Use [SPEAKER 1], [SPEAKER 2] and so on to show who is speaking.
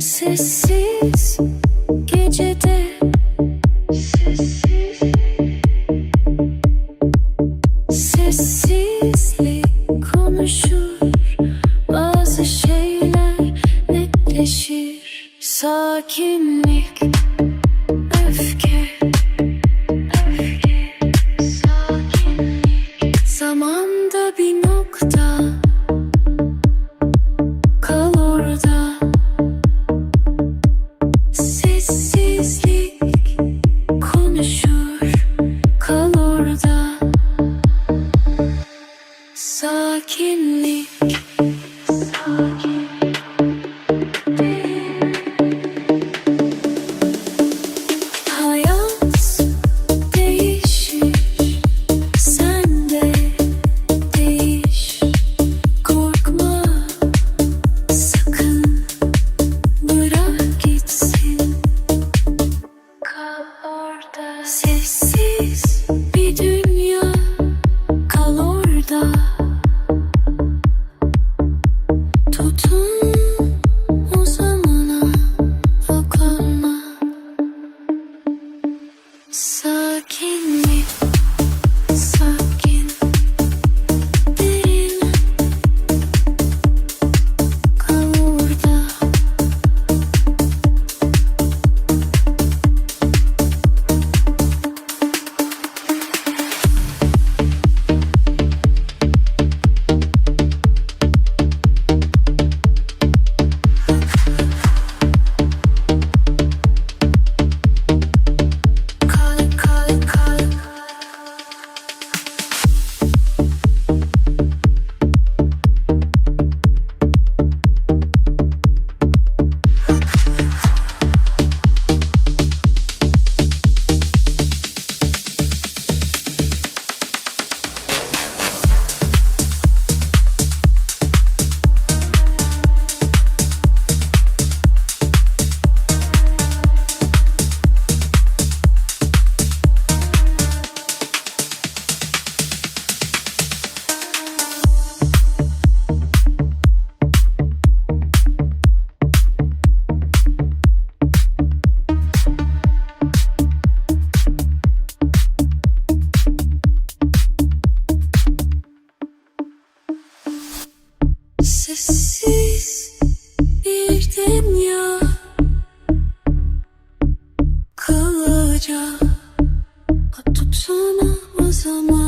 [SPEAKER 1] Sessiz gecede. Sessiz Sessizlik konuşur Bazı şeyler netleşir. Sakinlik finally. dünya Kalacak Tutunamaz ama